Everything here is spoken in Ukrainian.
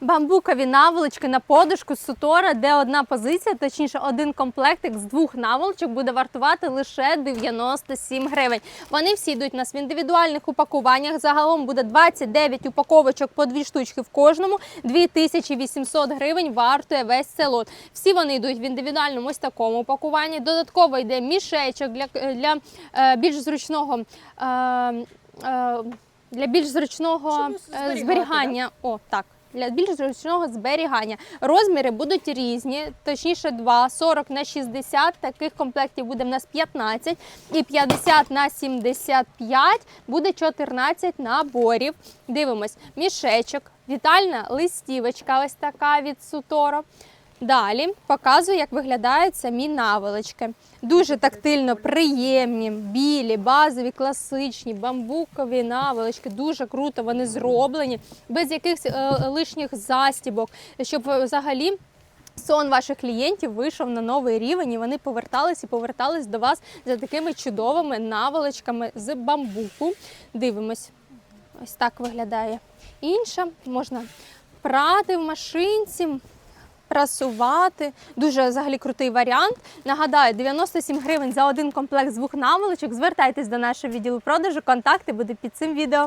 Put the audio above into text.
Бамбукові наволочки на подушку з сутора, де одна позиція, точніше, один комплектик з двох наволочок буде вартувати лише 97 гривень. Вони всі йдуть у нас в індивідуальних упакуваннях. Загалом буде 29 упаковочок по дві штучки в кожному. 2800 гривень вартує весь цей лот. Всі вони йдуть в індивідуальному ось такому упакуванні. Додатково йде мішечок для, для е, більш зручного. Е, е, для більш зручного е, зберігання. О, так. Для більш зручного зберігання. Розміри будуть різні, точніше 2, 40 на 60. Таких комплектів буде в нас 15. І 50 на 75 буде 14 наборів. Дивимось, мішечок, вітальна листівочка, ось така від Суторо. Далі показую, як виглядають самі наволочки. Дуже тактильно приємні, білі, базові, класичні, бамбукові наволочки. Дуже круто вони зроблені, без якихось е, лишніх застібок, щоб е, взагалі. Сон ваших клієнтів вийшов на новий рівень, і вони повертались і повертались до вас за такими чудовими наволочками з бамбуку. Дивимось, ось так виглядає. Інша можна прати в машинці, прасувати. Дуже взагалі крутий варіант. Нагадаю, 97 гривень за один комплект двох наволочок. Звертайтесь до нашого відділу продажу. Контакти будуть під цим відео.